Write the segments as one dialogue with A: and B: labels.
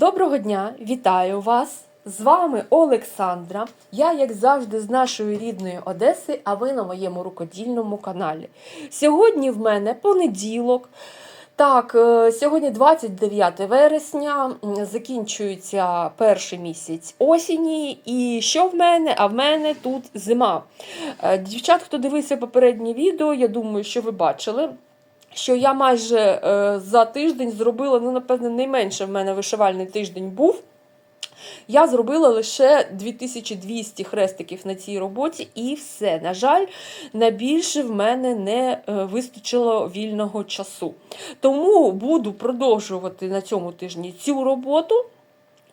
A: Доброго дня, вітаю вас! З вами Олександра. Я, як завжди, з нашої рідної Одеси, а ви на моєму рукодільному каналі. Сьогодні в мене понеділок. Так, е, сьогодні 29 вересня, закінчується перший місяць осені. І що в мене? А в мене тут зима. Е, Дівчат, хто дивився попереднє відео, я думаю, що ви бачили. Що я майже е, за тиждень зробила, ну, напевне, найменше в мене вишивальний тиждень був. Я зробила лише 2200 хрестиків на цій роботі, і все. На жаль, на більше в мене не е, вистачило вільного часу. Тому буду продовжувати на цьому тижні цю роботу.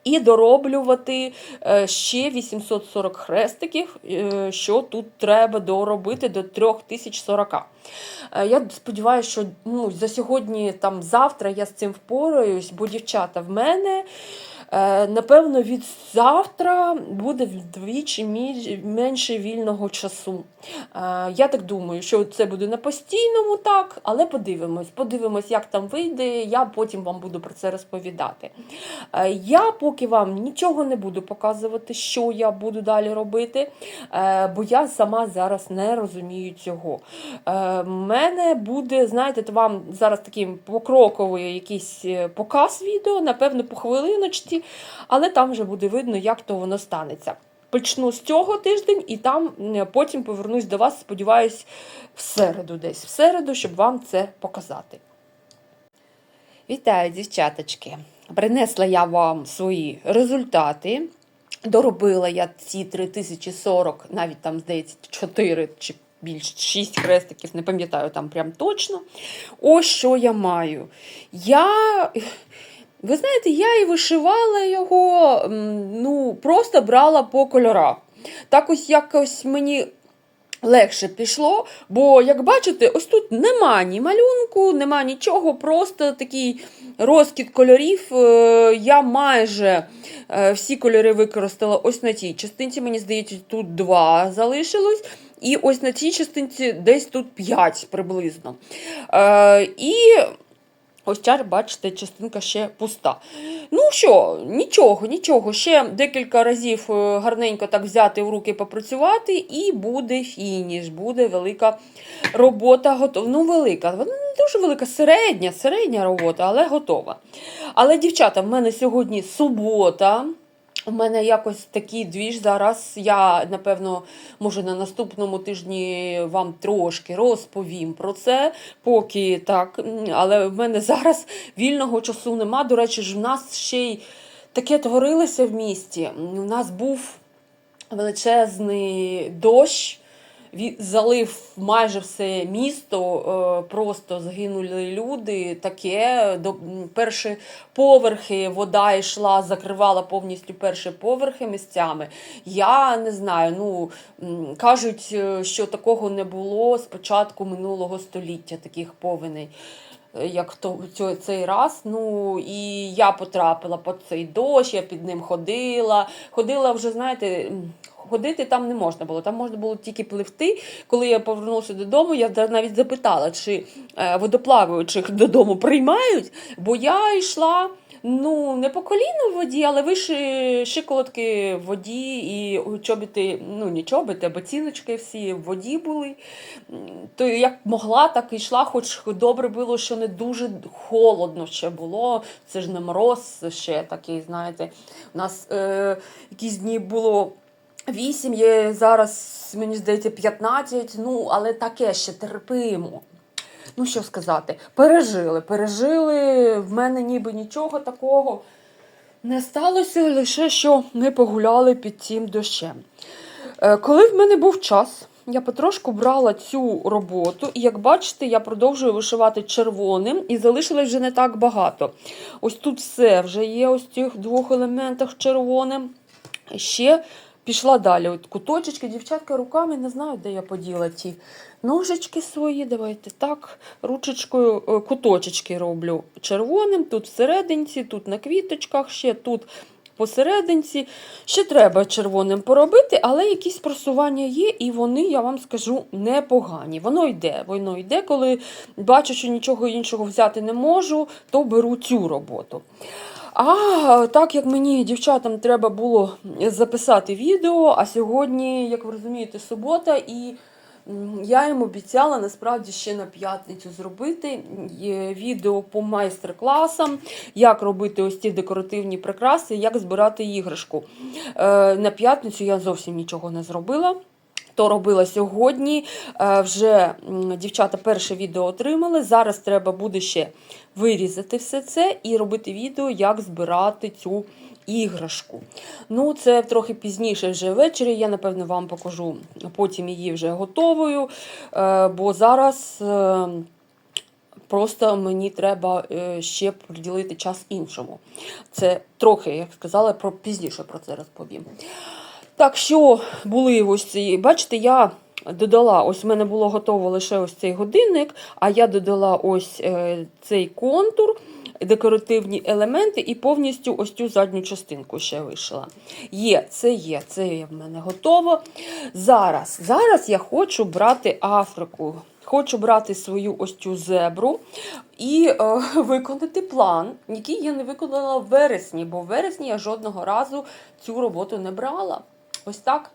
A: І дороблювати е, ще 840 хрестиків, е, що тут треба доробити до 3040. Е, Я сподіваюся, що ну, за сьогодні, там завтра я з цим впораюсь, бо дівчата в мене. Е, Напевно, від завтра буде вдвічі менше вільного часу. Е, Я так думаю, що це буде на постійному так, але подивимось, подивимось, як там вийде. Я потім вам буду про це розповідати. Е, Я поки вам нічого не буду показувати, що я буду далі робити, бо я сама зараз не розумію цього. В мене буде, знаєте, вам зараз такий покроковий якийсь показ відео, напевно, по хвилиночці, але там вже буде видно, як то воно станеться. Почну з цього тиждень і там потім повернусь до вас, сподіваюсь, в середу десь, в середу, щоб вам це показати. Вітаю, дівчаточки! Принесла я вам свої результати. Доробила я ці 3040, навіть там, здається, 4 чи більш 6 хрестиків, не пам'ятаю там прям точно. Ось що я маю. Я. Ви знаєте, я і вишивала його, ну, просто брала по кольорах. Так ось якось мені легше пішло, бо, як бачите, ось тут нема ні малюнку, нема нічого, просто такий розкид кольорів. Е, Я майже е, всі кольори використала ось на цій частинці. Мені здається, тут два залишилось. І ось на цій частинці десь тут 5 приблизно. Е, і ось чар, бачите, частинка ще пуста. Ну що, нічого, нічого. Ще декілька разів е, гарненько так взяти в руки попрацювати, і буде фініш, буде велика робота готова. Ну, велика, вона не дуже велика, середня, середня робота, але готова. Але, дівчата, в мене сьогодні субота. У мене якось такий двіж зараз. Я, напевно, може на наступному тижні вам трошки розповім про це, поки так. Але в мене зараз вільного часу нема. До речі, ж в нас ще й таке творилося в місті. У нас був величезний дощ. Залив майже все місто, е, просто згинули люди. Таке до перші поверхи вода йшла, закривала повністю перші поверхи місцями. Я не знаю. Ну кажуть, е, що такого не було з початку минулого століття, таких повеней. Як то цей раз, ну і я потрапила під цей дощ, я під ним ходила. Ходила вже, знаєте, ходити там не можна було. Там можна було тільки пливти. Коли я повернулася додому, я навіть запитала, чи е, водоплаваючих додому приймають, бо я йшла. Ну, не по коліну в воді, але вище шиколотки в воді і чобіти, ну не чобіти, а ботиночки всі в воді були. То як могла, так і йшла, хоч добре було, що не дуже холодно ще було. Це ж не мороз ще такий, знаєте. У нас е, якісь дні було. Вісім є зараз, мені здається, 15, ну, але таке ще терпимо. Ну, що сказати, пережили, пережили. В мене ніби нічого такого не сталося, лише що ми погуляли під цим дощем. Е, Коли в мене був час, я потрошку брала цю роботу, і як бачите, я продовжую вишивати червоним і залишилось вже не так багато. Ось тут все вже є, ось в цих двох елементах червоним. Ще пішла далі. От куточечки, дівчатка руками не знаю, де я поділа ті ножички свої. Давайте так, ручечкою е, куточечки роблю червоним, тут всерединці, тут на квіточках, ще тут посерединці. Ще треба червоним поробити, але якісь просування є, і вони, я вам скажу, непогані. Воно йде, воно йде, коли бачу, що нічого іншого взяти не можу, то беру цю роботу. А так як мені дівчатам треба було записати відео, а сьогодні, як ви розумієте, субота, і я їм обіцяла насправді ще на п'ятницю зробити відео по майстер-класам, як робити ось ці декоративні прикраси, як збирати іграшку. Е, На п'ятницю я зовсім нічого не зробила. То робила сьогодні. Е, Вже дівчата перше відео отримали. Зараз треба буде ще вирізати все це і робити відео, як збирати цю іграшку. Ну, це трохи пізніше вже ввечері. Я, напевно, вам покажу потім її вже готовою. Е, Бо зараз. е, Просто мені треба е, ще приділити час іншому. Це трохи, як сказала, про пізніше про це розповім. Так, що були ось ці. Бачите, я додала, ось в мене було готово лише ось цей годинник, а я додала ось цей контур, декоративні елементи і повністю ось цю задню частинку ще вишила. Є, це є, це є в мене готово. Зараз, зараз я хочу брати Африку. Хочу брати свою ось цю зебру і е, виконати план, який я не виконала в вересні, бо в вересні я жодного разу цю роботу не брала. Ось так.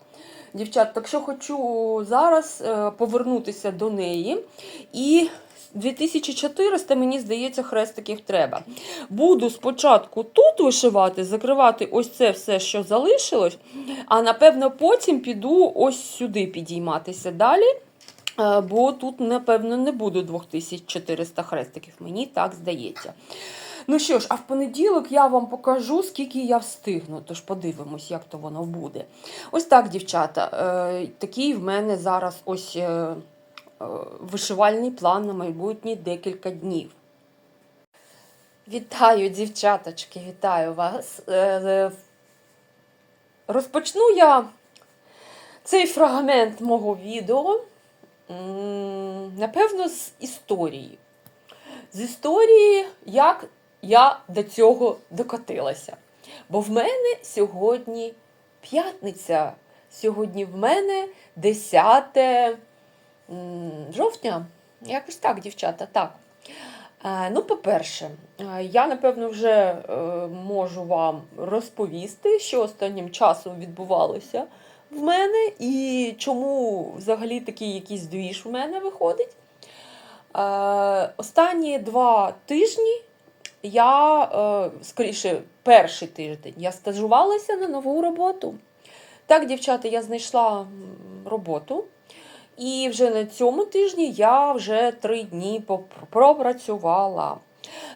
A: Дівчат, так що хочу зараз е, повернутися до неї. І 2400, мені здається, хрестиків треба. Буду спочатку тут вишивати, закривати ось це все, що залишилось, а напевно потім піду ось сюди підійматися далі. Е, Бо тут, напевно, не буде 2400 хрестиків, мені так здається. Ну що ж, а в понеділок я вам покажу, скільки я встигну, тож подивимось, як то воно буде. Ось так, дівчата. е, Такий в мене зараз ось е, вишивальний план на майбутні декілька днів. Вітаю, дівчаточки, вітаю вас. Е, е, Розпочну я цей фрагмент мого відео, напевно, з історії. З історії, як я до цього докотилася. Бо в мене сьогодні п'ятниця. Сьогодні в мене 10 м, жовтня. Якось так, дівчата, так. Е, Ну, по-перше, е, я, напевно, вже е, можу вам розповісти, що останнім часом відбувалося в мене і чому взагалі такий якийсь двіж в мене виходить. Останні два тижні я, скоріше, перший тиждень я стажувалася на нову роботу. Так, дівчата, я знайшла роботу. І вже на цьому тижні я вже три дні пропрацювала.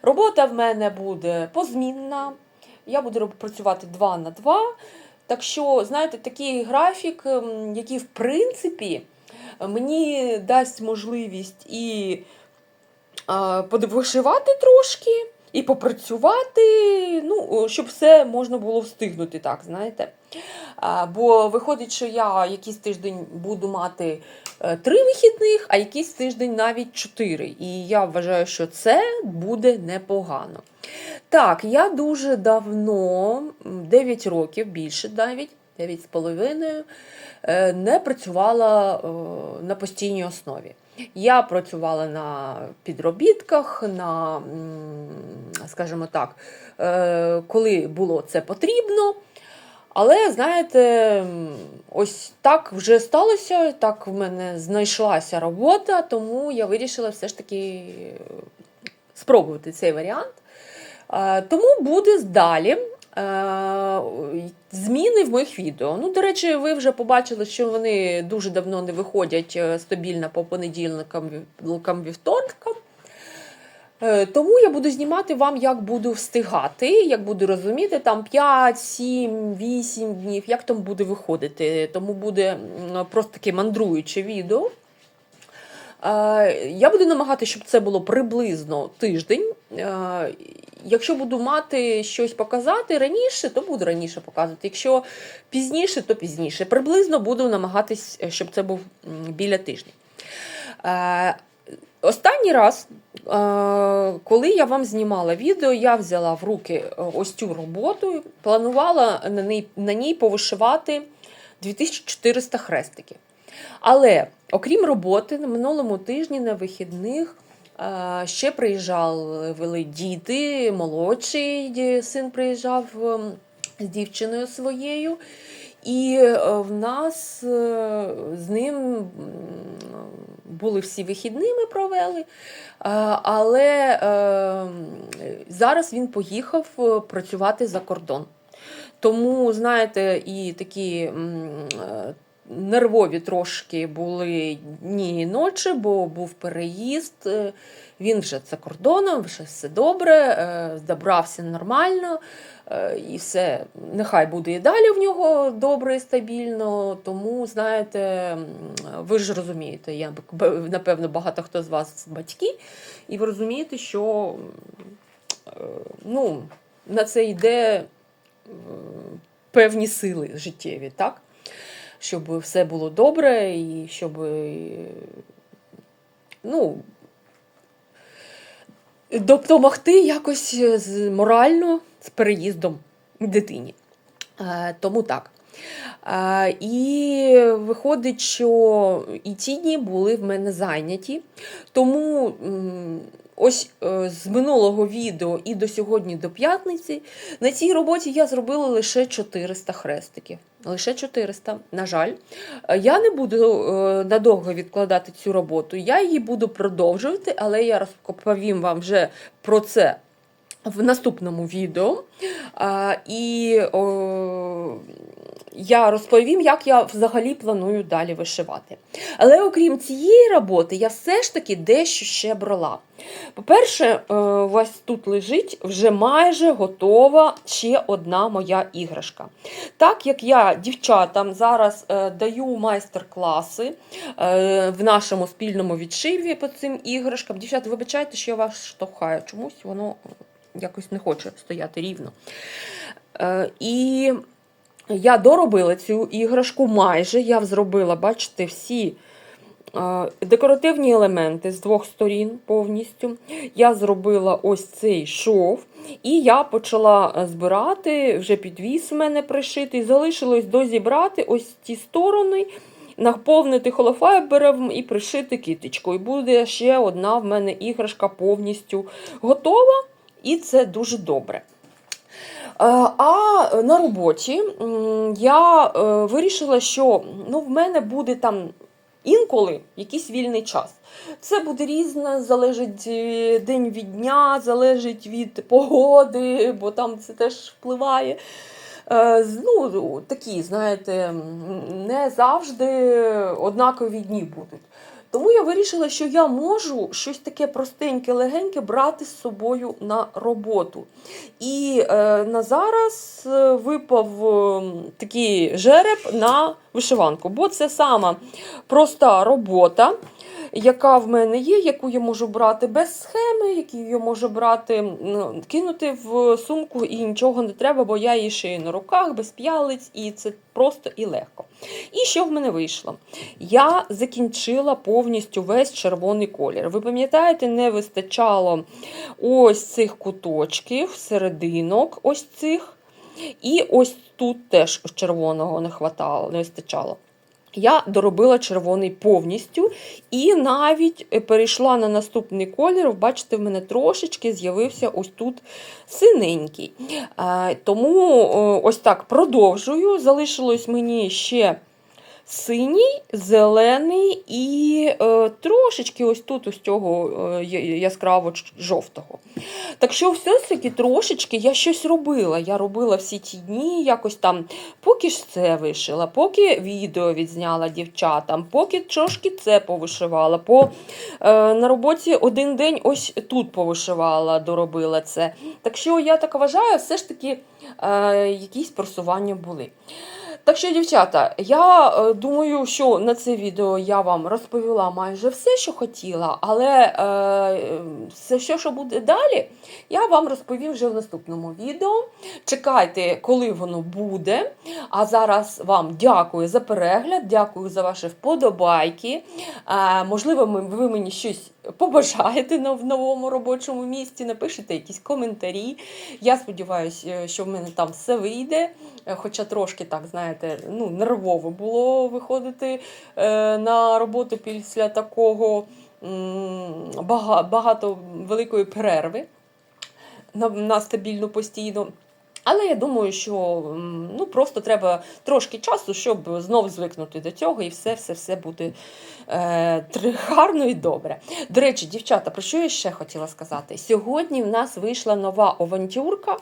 A: Робота в мене буде позмінна. Я буду працювати 2 на 2. Так що, знаєте, такий графік, ем, який, в принципі, мені дасть можливість і а, подвишивати трошки, і попрацювати, ну, щоб все можна було встигнути, так, знаєте. Бо виходить, що я якийсь тиждень буду мати е, три вихідних, а якийсь тиждень навіть чотири. І я вважаю, що це буде непогано. Так, я дуже давно, м, 9 років, більше навіть, 9 з половиною, е, не працювала е, на постійній основі. Я працювала на підробітках, на, скажімо так, е, коли було це потрібно. Але, знаєте, ось так вже сталося, так в мене знайшлася робота, тому я вирішила все ж таки е, спробувати цей варіант. Е, Тому буде далі зміни в моїх відео. Ну, до речі, ви вже побачили, що вони дуже давно не виходять е, стабільно по понедільникам, вівторкам. Е, Тому я буду знімати вам, як буду встигати, як буду розуміти, там 5, 7, 8 днів, як там буде виходити. Тому буде просто таке мандруюче відео. Е, Я буду намагатися, щоб це було приблизно тиждень. Е, Якщо буду мати щось показати раніше, то буду раніше показувати. Якщо пізніше, то пізніше. Приблизно буду намагатись, щоб це був біля тижня. Е, Останній раз, е, коли я вам знімала відео, я взяла в руки е, ось цю роботу, планувала на ній, на ній повишивати 2400 хрестиків. Але окрім роботи, на минулому тижні на вихідних е, ще приїжджали діти, молодший син приїжджав ем, з дівчиною своєю. І е, в нас е, з ним були всі вихідними провели, е, але е, зараз він поїхав е, працювати за кордон. Тому, знаєте, і такі е, нервові трошки були дні і ночі, бо був переїзд. е, Він вже за кордоном, вже все добре, е, добрався нормально. е, І все, нехай буде і далі в нього добре і стабільно. Тому, знаєте, ви ж розумієте, я напевно, багато хто з вас батьки, і ви розумієте, що е, ну, на це йде е, певні сили життєві, так? Щоб все було добре і щоб е, ну, допомогти якось з- морально з переїздом дитині. Е, Тому так. Е, І виходить, що і ці дні були в мене зайняті. Тому ось е, з минулого відео і до сьогодні, до п'ятниці, на цій роботі я зробила лише 400 хрестиків. Лише 400, на жаль. Е, Я не буду е, надовго відкладати цю роботу. Я її буду продовжувати, але я розповім вам вже про це в наступному відео. І я розповім, як я взагалі планую далі вишивати. Але окрім цієї роботи, я все ж таки дещо ще брала. По-перше, е, вас тут лежить вже майже готова ще одна моя іграшка. Так як я дівчатам зараз е, даю майстер-класи е, в нашому спільному відшиві по цим іграшкам. Дівчата, вибачайте, що я вас штовхаю. Чомусь воно якось не хоче стояти рівно. І я доробила цю іграшку майже. Я зробила, бачите, всі декоративні елементи з двох сторін повністю. Я зробила ось цей шов, і я почала е, збирати, вже підвіс у мене пришитий. Залишилось дозібрати ось ці сторони. Наповнити холофайбером і пришити китичкою. Буде ще одна в мене іграшка повністю готова, і це дуже добре. Е, А на роботі я е, вирішила, що ну, в мене буде там інколи якийсь вільний час. Це буде різне, залежить е, день від дня, залежить від погоди, бо там це теж впливає. Ну, такі, знаєте, не завжди однакові дні будуть. Тому я вирішила, що я можу щось таке простеньке, легеньке брати з собою на роботу. І е, на зараз е, випав е, такий жереб на вишиванку, бо це сама проста робота, яка в мене є, яку я можу брати без схеми, яку я можу брати, ну, кинути в сумку і нічого не треба, бо я її шию на руках, без п'ялиць, і це просто і легко. І що в мене вийшло? Я закінчила повністю весь червоний колір. Ви пам'ятаєте, не вистачало ось цих куточків, серединок, ось цих. І ось тут теж червоного не хватало, не вистачало. Я доробила червоний повністю і навіть е, перейшла на наступний колір. Бачите, в мене трошечки з'явився ось тут синенький. Е, Тому ось так продовжую. Залишилось мені ще синій, зелений і е, трошечки ось тут ось цього е, яскраво жовтого. Так що, все ж таки, трошечки я щось робила. Я робила всі ці дні, якось там, поки ж це вишила, поки відео відзняла дівчатам, поки трошки це повишивала. По, е, на роботі один день ось тут повишивала, доробила це. Так що я так вважаю, все ж таки е, якісь просування були. Так що, дівчата, я е, думаю, що на це відео я вам розповіла майже все, що хотіла, але е, все, що, буде далі, я вам розповім вже в наступному відео. Чекайте, коли воно буде. А зараз вам дякую за перегляд, дякую за ваші вподобайки. Е, можливо, ви мені щось побажаєте в новому робочому місці, напишете якісь коментарі. Я сподіваюся, що в мене там все вийде. Е, Хоча трошки так, знаєте, ну, нервово було виходити е, на роботу після такого багато великої перерви на, стабільну постійно. Але я думаю, що ну, просто треба трошки часу, щоб знов звикнути до цього, і все, все, все буде е, гарно і добре. До речі, дівчата, про що я ще хотіла сказати? Сьогодні в нас вийшла нова авантюрка.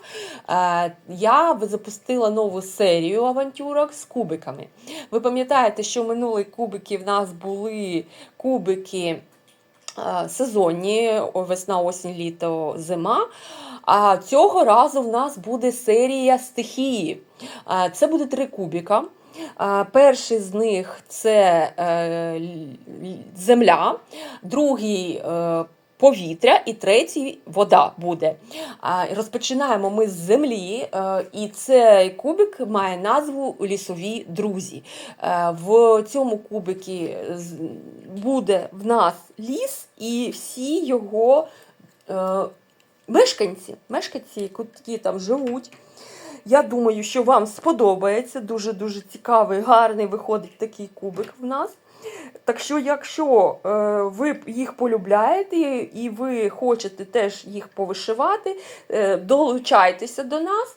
A: Е, я запустила нову серію авантюрок з кубиками. Ви пам'ятаєте, що минулі кубики в нас були кубики е, сезонні, весна, осінь, літо, зима. А цього разу в нас буде серія стихії. Це буде три кубіка. Перший з них це е, земля, другий е, повітря і третій вода буде. Розпочинаємо ми з землі, е, і цей кубик має назву Лісові друзі. В цьому кубикі буде в нас ліс і всі його мешканці, мешканці, які там живуть. Я думаю, що вам сподобається. Дуже-дуже цікавий, гарний виходить такий кубик в нас. Так що, якщо е, ви їх полюбляєте і ви хочете теж їх повишивати, е, долучайтеся до нас.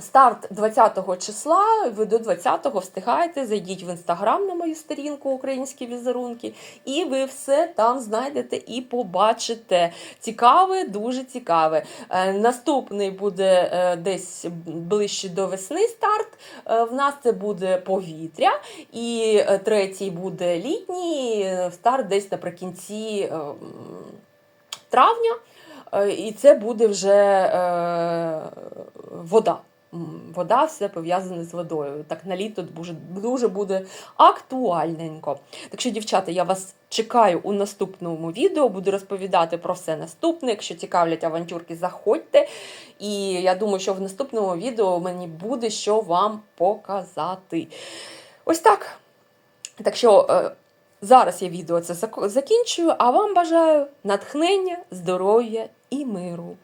A: Старт 20 числа, ви до 20-го встигаєте, зайдіть в інстаграм на мою сторінку Українські візерунки, і ви все там знайдете і побачите. Цікаве, дуже цікаве. Е, наступний буде е, десь ближче до весни старт. Е, в нас це буде повітря, і третій буде літній старт десь наприкінці травня. І це буде вже вода. Вода все пов'язане з водою. Так на літо дуже, дуже буде актуальненько. Так що, дівчата, я вас чекаю у наступному відео. Буду розповідати про все наступне. Якщо цікавлять авантюрки, заходьте. І я думаю, що в наступному відео мені буде що вам показати. Ось так. Так що. е, Зараз я відео це закінчую, а вам бажаю натхнення, здоров'я і миру.